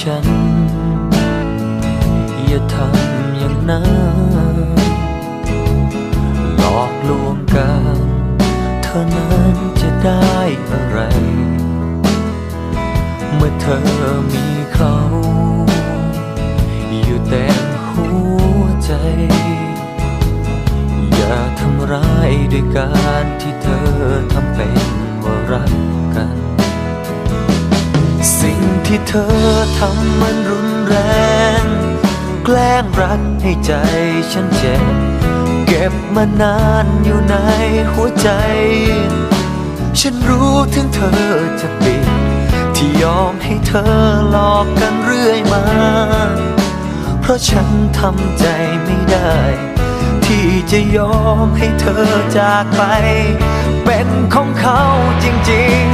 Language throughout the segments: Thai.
ฉัน อย่าทำอย่างนั้นหลอกลวงกันเธอนั้นจะได้อะไร เมื่อเธอมีเขา อยู่เต็มหัวใจ อย่าทำร้ายด้วยการที่ เธอทำมันรุนแรง แกล้งรักให้ใจฉันเจ็บ เก็บมานานอยู่ในหัวใจ ฉันรู้ถึงเธอจะปิด ที่ยอมให้เธอหลอกกันเรื่อยมา เพราะฉันทำใจไม่ได้ ที่จะยอมให้เธอจากไป เป็นของเขาจริงๆ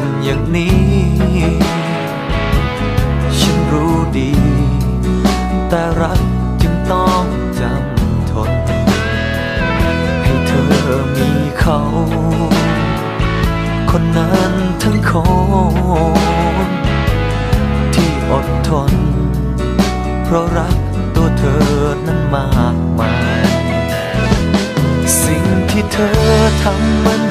อ อย่างนี้ ฉันรู้ดี แต่รักจึงต้องจำทน ให้เธอมีเขา คนนั้นทั้งคนที่อดทน เพราะรักตัวเธอนั้นมากมาย สิ่งที่เธอทำมัน